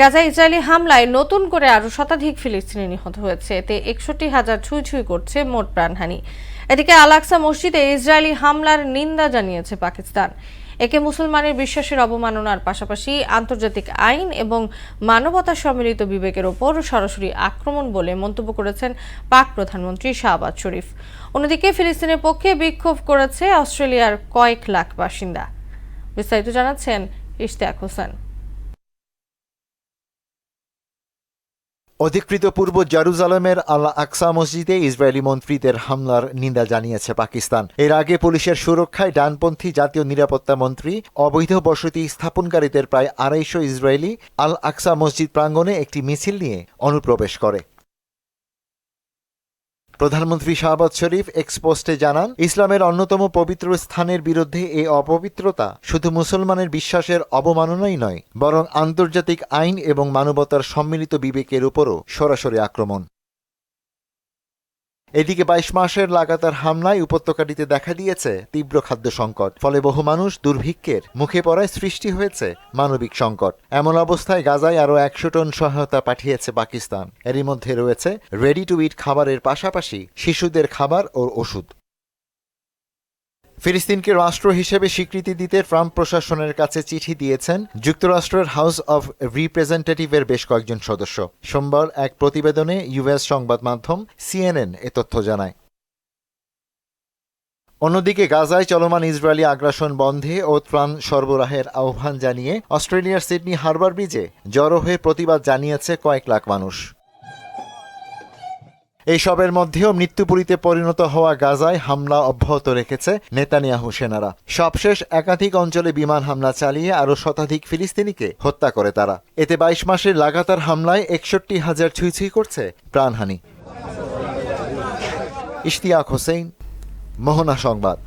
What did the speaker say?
Gaza Israeli হামলায় নতুন করে আরও শতাধিক ফিলিস্তিনি নিহত হয়েছে। এতে একষট্টি হাজার ছুঁই ছুঁই করছে মোট প্রাণহানি। এদিকে আলাক্সা মসজিদে ইসরায়েলি হামলার নিন্দা জানিয়েছে পাকিস্তান। একে মুসলমানের বিশ্বাসের অবমাননার পাশাপাশি আন্তর্জাতিক আইন এবং মানবতা সম্মিলিত বিবেকের ওপর সরাসরি আক্রমণ বলে মন্তব্য করেছেন পাক প্রধানমন্ত্রী শাহবাজ শরীফ। অন্যদিকে ফিলিস্তিনের পক্ষে বিক্ষোভ করেছে অস্ট্রেলিয়ার কয়েক লাখ বাসিন্দা। বিস্তারিত জানাচ্ছেন ইশতিয়াক হোসেন। অধিকৃত পূর্ব জেরুজালেমের আল আকসা মসজিদে ইসরায়েলি মন্ত্রীদের হামলার নিন্দা জানিয়েছে পাকিস্তান। এর আগে পুলিশের সুরক্ষায় ডানপন্থী জাতীয় নিরাপত্তা মন্ত্রী, অবৈধ বসতি স্থাপনকারীদের প্রায় আড়াইশো ইসরায়েলি আল আকসা মসজিদ প্রাঙ্গণে একটি মিছিল নিয়ে অনুপ্রবেশ করে। প্রধানমন্ত্রী শাহবাজ শরীফ এক্সপোস্টে জানান, ইসলামের অন্যতম পবিত্র স্থানের বিরুদ্ধে এই অপবিত্রতা শুধু মুসলমানের বিশ্বাসের অবমাননাই নয়, বরং আন্তর্জাতিক আইন এবং মানবতার সম্মিলিত বিবেকের উপরও সরাসরি আক্রমণ। এদিকে বাইশ মাসের লাগাতার হামলায় উপত্যকাটিতে দেখা দিয়েছে তীব্র খাদ্য সংকট। ফলে বহু মানুষ দুর্ভিক্ষের মুখে পড়ায় সৃষ্টি হয়েছে মানবিক সংকট। এমন অবস্থায় গাজায় আরও একশো টন সহায়তা পাঠিয়েছে পাকিস্তান। এরই মধ্যে রয়েছে রেডি টু ইট খাবারের পাশাপাশি শিশুদের খাবার ও ওষুধ। ফিলিস্তিনকে রাষ্ট্র হিসেবে স্বীকৃতি দিতে ট্রাম্প প্রশাসনের কাছে চিঠি দিয়েছেন যুক্তরাষ্ট্রের হাউস অব রিপ্রেজেন্টেটিভের বেশ কয়েকজন সদস্য। সোমবার এক প্রতিবেদনে ইউএস সংবাদ মাধ্যম সিএনএন এ তথ্য জানায়। অন্যদিকে গাজায় চলমান ইসরায়েলি আগ্রাসন বন্ধে ও ত্রাণ সরবরাহের আহ্বান জানিয়ে অস্ট্রেলিয়ার সিডনি হারবার ব্রিজে জড়ো হয়ে প্রতিবাদ জানিয়েছে কয়েক লাখ মানুষ। এইসবের মধ্যেও মৃত্যুপুরীতে পরিণত হওয়া গাজায় হামলা অব্যাহত রেখেছে নেতানিয়াহু সেনারা। সবশেষ একাধিক অঞ্চলে বিমান হামলা চালিয়ে আরও শতাধিক ফিলিস্তিনিকে হত্যা করে তারা। এতে বাইশ মাসের লাগাতার হামলায় একষট্টি হাজার ছুঁই করছে প্রাণহানি। ইশতিয়াক হোসেন মোহনা সংবাদ।